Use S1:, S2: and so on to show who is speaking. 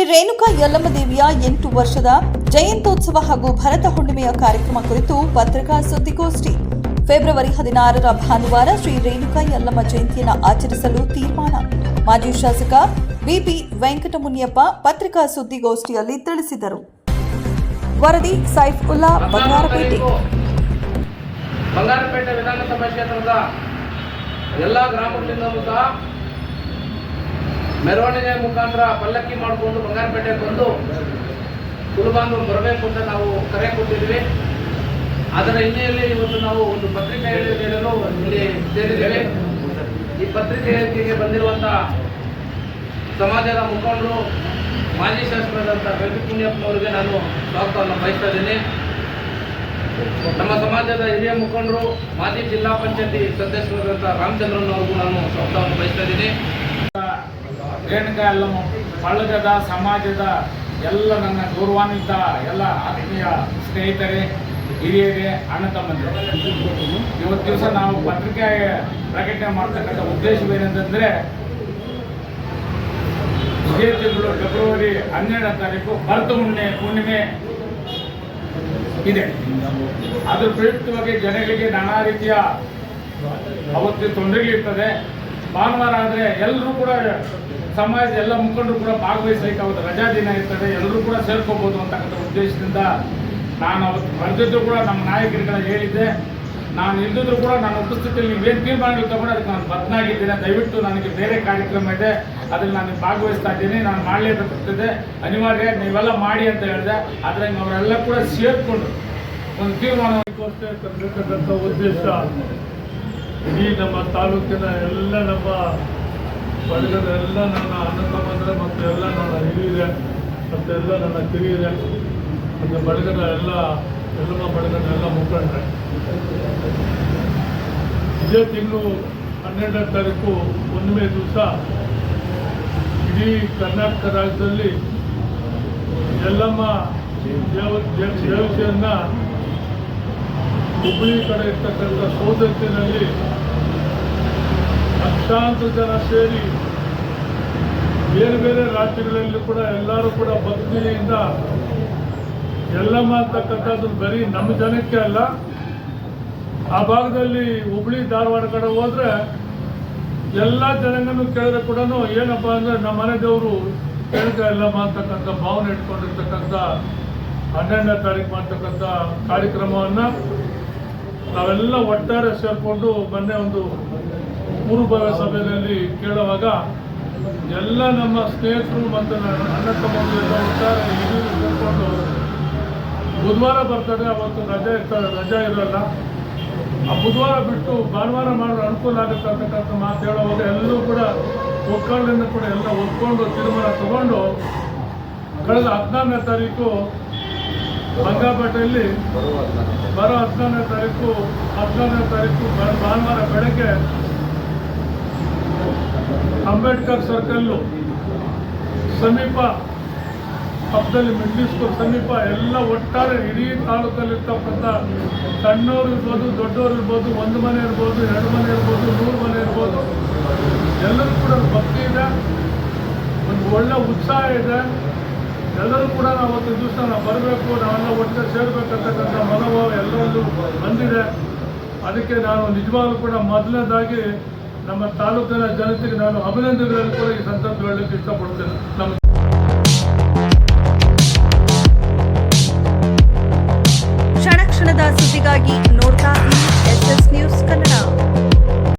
S1: ಶ್ರೀ ರೇಣುಕಾ ಯಲ್ಲಮ್ಮ ದೇವಿಯ ಎಂಟು ವರ್ಷದ ಜಯಂತ್ಯೋತ್ಸವ ಹಾಗೂ ಭರತ ಹುಣ್ಣಿಮೆಯ ಕಾರ್ಯಕ್ರಮ ಕುರಿತು ಪತ್ರಿಕಾ ಸುದ್ದಿಗೋಷ್ಠಿ. ಫೆಬ್ರವರಿ ಹದಿನಾರರ ಭಾನುವಾರ ಶ್ರೀ ರೇಣುಕಾ ಯಲ್ಲಮ್ಮ ಜಯಂತಿಯನ್ನು ಆಚರಿಸಲು ತೀರ್ಮಾನ. ಮಾಜಿ ಶಾಸಕ ಬಿಪಿ ವೆಂಕಟಮುನಿಯಪ್ಪ ಪತ್ರಿಕಾ ಸುದ್ದಿಗೋಷ್ಠಿಯಲ್ಲಿ ತಿಳಿಸಿದರು. ವರದಿ ಸೈಫ್ ಉಲ್ಲಾ ಬಂಗಾರಪೇಟೆ.
S2: ಬಂಗಾರಪೇಟೆ ವಿಧಾನಸಭಾ ಕ್ಷೇತ್ರದ ಎಲ್ಲ ಗ್ರಾಮಗಳಿಂದ ಮೆರವಣಿಗೆ ಮುಖಾಂತರ ಪಲ್ಲಕ್ಕಿ ಮಾಡಿಕೊಂಡು ಬಂಗಾರಪೇಟೆಗೆ ಬಂದು ಕುಲಬಾಂಧವರು ಬರಬೇಕು ಅಂತ ನಾವು ಕರೆ ಕೊಟ್ಟಿದ್ವಿ. ಅದರ ಹಿನ್ನೆಲೆಯಲ್ಲಿ ಇವತ್ತು ನಾವು ಒಂದು ಪತ್ರಿಕೆಯಲ್ಲಿ ಹೇಳಲು ಇಲ್ಲಿ ಸೇರಿದ್ದೇವೆ. ಈ ಪತ್ರಿಕೆ ಹೇಳಿಕೆಗೆ ಬಂದಿರುವಂಥ ಸಮಾಜದ ಮುಖಂಡರು, ಮಾಜಿ ಶಾಸಕರಾದಂಥ ಪುಣ್ಯಪ್ಪನವರಿಗೆ ನಾನು ಸ್ವಾಗತವನ್ನು ಬಯಸ್ತಾ ಇದ್ದೀನಿ. ನಮ್ಮ ಸಮಾಜದ ಹಿರಿಯ ಮುಖಂಡರು, ಮಾಜಿ ಜಿಲ್ಲಾ ಪಂಚಾಯತಿ ಸದಸ್ಯರಾದಂಥ ರಾಮಚಂದ್ರನ್ ಅವ್ರಿಗೂ ನಾನು ಸ್ವಾಗತವನ್ನು ಬಯಸ್ತಾ ಇದ್ದೀನಿ.
S3: ರೇಣುಕಾ ಎಲ್ಲಮ್ಮ ಸಮಾಜದ ಎಲ್ಲ ನನ್ನ ಗೌರವಾನ್ವಿತ, ಎಲ್ಲ ಆತ್ಮೀಯ ಸ್ನೇಹಿತರೆ, ಹಿರಿಯರೇ, ಅಣ್ಣ ತಮ್ಮಂದಿರು. ಇವತ್ತು ದಿವಸ ನಾವು ಪತ್ರಿಕೆ ಪ್ರಕಟಣೆ ಮಾಡ್ತಕ್ಕಂಥ ಉದ್ದೇಶವೇನೆಂತಂದರೆ, ಇದೇ ತಿಂಗಳು ಫೆಬ್ರವರಿ ಹನ್ನೆರಡನೇ ತಾರೀಕು ಭರತ ಹುಣ್ಣೆ ಹುಣ್ಣಿಮೆ ಇದೆ. ಅದ್ರ ಪ್ರಯುಕ್ತವಾಗಿ ಜನಗಳಿಗೆ ನಾನಾ ರೀತಿಯ ಅವತ್ತು ತೊಂದರೆಗಳಿರ್ತದೆ. ಭಾನುವಾರ ಆದರೆ ಎಲ್ಲರೂ ಕೂಡ ಸಮಾಜದ ಎಲ್ಲ ಮುಖಂಡರು ಕೂಡ ಭಾಗವಹಿಸಲಿಕ್ಕೆ ಅವತ್ತು ರಜಾ ದಿನ ಇರ್ತದೆ. ಎಲ್ಲರೂ ಕೂಡ ಸೇರ್ಕೋಬೋದು ಅಂತಕ್ಕಂಥ ಉದ್ದೇಶದಿಂದ ನಾನು ಅವತ್ತು ಬರೆದಿದ್ದು ಕೂಡ ನಮ್ಮ ನಾಯಕರುಗಳ ಹೇಳಿದ್ದೆ. ನಾನು ಇಲ್ದಿದ್ರು ಕೂಡ ನನ್ನ ಉಪಸ್ಥಿತಿಯಲ್ಲಿ ನೀವೇನು ತೀರ್ಮಾನಗಳು ತಗೊಂಡು ಅದಕ್ಕೆ ನಾನು ಬದಲಾಗಿದ್ದೇನೆ ದಯವಿಟ್ಟು ನನಗೆ ಬೇರೆ ಕಾರ್ಯಕ್ರಮ ಇದೆ. ಅದರಲ್ಲಿ ನಾನು ಭಾಗವಹಿಸ್ತಾ ಇದ್ದೀನಿ. ನಾನು ಮಾಡಲೇಬೇಕಾಗ್ತದೆ ಅನಿವಾರ್ಯ ನೀವೆಲ್ಲ ಮಾಡಿ ಅಂತ ಹೇಳಿದೆ. ಆದರೆ ಅವರೆಲ್ಲ ಕೂಡ ಸೇರಿಕೊಂಡು ಒಂದು ತೀರ್ಮಾನ
S4: ಅದಕ್ಕೋಸ್ಕರ ತಂದಿರತಕ್ಕಂಥ ಉದ್ದೇಶ. ಇಡೀ ನಮ್ಮ ತಾಲೂಕಿನ ಎಲ್ಲ ನಮ್ಮ ಬಳಗದ ಎಲ್ಲ ನನ್ನ ಅಣ್ಣ ಬಂದರೆ ಮತ್ತು ಎಲ್ಲ ನನ್ನ ಹಿರಿಯರೆ ಮತ್ತು ಎಲ್ಲ ನನ್ನ ಕಿರಿಯರೆ ಮತ್ತು ಬಳಗದ ಎಲ್ಲ, ಎಲ್ಲಮ್ಮ ಬಳಗದ ಎಲ್ಲ ಮುಖಂಡ್ರೆ. ಇದೇ ತಿಂಗಳು ಹನ್ನೆರಡನೇ ತಾರೀಕು ಒಂದನೇ ದಿವಸ ಇಡೀ ಕರ್ನಾಟಕ ರಾಜ್ಯದಲ್ಲಿ ಎಲ್ಲಮ್ಮ ದೇವ ದೇವತೆಯನ್ನು ಹುಬ್ಬಳ್ಳಿ ಕಡೆ ಇರ್ತಕ್ಕಂಥ ಸೋದತ್ತಿನಲ್ಲಿ ಲಕ್ಷಾಂತರ ಜನ ಸೇರಿ ಬೇರೆ ಬೇರೆ ರಾಜ್ಯಗಳಲ್ಲಿ ಕೂಡ ಎಲ್ಲರೂ ಕೂಡ ಭಕ್ತಿಯಿಂದ ಎಲ್ಲಮ್ಮ ಮಾಡ್ತಕ್ಕಂಥದ್ದು ಬರೀ ನಮ್ಮ ಜನಕ್ಕೆ ಅಲ್ಲ, ಆ ಭಾಗದಲ್ಲಿ ಹುಬ್ಳಿ, ಧಾರವಾಡ ಕಡೆ ಹೋದ್ರೆ ಎಲ್ಲ ಜನಗಳನ್ನು ಕೇಳಿದ್ರೆ ಕೂಡ ಏನಪ್ಪ ಅಂದ್ರೆ ನಮ್ಮ ಮನೆ ದೇವರು ಕೇಳಿದ ಎಲ್ಲಮ್ಮ ಅಂತಕ್ಕಂಥ ಭಾವನೆ ಇಟ್ಕೊಂಡಿರ್ತಕ್ಕಂಥ ಹನ್ನೆರಡನೇ ತಾರೀಕು ಮಾಡ್ತಕ್ಕಂಥ ಕಾರ್ಯಕ್ರಮವನ್ನು ನಾವೆಲ್ಲ ಒಟ್ಟಾರೆ ಸೇರಿಕೊಂಡು ಮೊನ್ನೆ ಒಂದು ಪೂರ್ವಭಾವಿ ಸಭೆಯಲ್ಲಿ ಕೇಳುವಾಗ ಎಲ್ಲ ನಮ್ಮ ಸ್ನೇಹಿತರು ಮತ್ತು ಅಣ್ಣ ತಮ್ಮ ಒಟ್ಟಾರೆ ಹಿರಿಯರು ಸೇರಿಕೊಂಡು ಬುಧವಾರ ಬರ್ತದೆ, ಅವತ್ತು ರಜೆ ಇರ್ತಾರೆ ರಜೆ ಇರಲ್ಲ. ಆ ಬುಧವಾರ ಬಿಟ್ಟು ಭಾನುವಾರ ಮಾಡಲು ಅನುಕೂಲ ಆಗುತ್ತೆ ಮಾತು ಹೇಳುವಾಗ ಎಲ್ಲರೂ ಕೂಡ ಒಕ್ಕಲಿಂದ ಕೂಡ ಎಲ್ಲ ಒಪ್ಕೊಂಡು ತೀರ್ಮಾನ ತಗೊಂಡು ಕಳೆದ ಹದಿನಾರನೇ ತಾರೀಕು ಬಂಗಾಪೇಟೆಯಲ್ಲಿ ಬರೋ ಹದಿನಾರನೇ ತಾರೀಕು ಹದಿನಾರನೇ ತಾರೀಕು ಭಾನುವಾರ ಬೆಳಗ್ಗೆ ಅಂಬೇಡ್ಕರ್ ಸರ್ಕಲ್ಲು ಸಮೀಪ, ಪಕ್ಕದಲ್ಲಿ ಮಿಡ್ಲ್ ಸ್ಕೂಲ್ ಸಮೀಪ ಎಲ್ಲ ಒಟ್ಟಾರೆ ಇಡೀ ತಾಲೂಕಲ್ಲಿರ್ತಕ್ಕಂಥ ಸಣ್ಣವ್ರು ಇರ್ಬೋದು, ದೊಡ್ಡವರು ಇರ್ಬೋದು, ಒಂದು ಮನೆ ಇರ್ಬೋದು, ಎರಡು ಮನೆ ಇರ್ಬೋದು ನೂರು ಮನೆ ಇರ್ಬೋದು, ಎಲ್ಲರೂ ಕೂಡ ಭಕ್ತಿ ಇದೆ, ಒಂದು ಒಳ್ಳೆ ಉತ್ಸಾಹ ಇದೆ. ಎಲ್ಲರೂ ಕೂಡ ನಾವು ಒಂದು ದಿವಸ ನಾವು ಬರಬೇಕು, ನಾವೆಲ್ಲ ಒಟ್ಟಿಗೆ ಸೇರ್ಬೇಕಂತಕ್ಕಂಥ ಮನೋಭಾವ ಎಲ್ಲವೊಂದು ಬಂದಿದೆ. ಅದಕ್ಕೆ ನಾನು ನಿಜವಾಗ್ಲೂ ಕೂಡ ಮೊದಲನೇದಾಗಿ ನಮ್ಮ ತಾಲೂಕಿನ ಜನತೆಗೆ ನಾನು ಅಭಿನಂದನೆಗಳನ್ನು ಕೂಡ ಈ ಸಂದರ್ಭ ಹೇಳಲಿಕ್ಕೆ ಇಷ್ಟಪಡ್ತೇನೆ. ನಮ್ಮ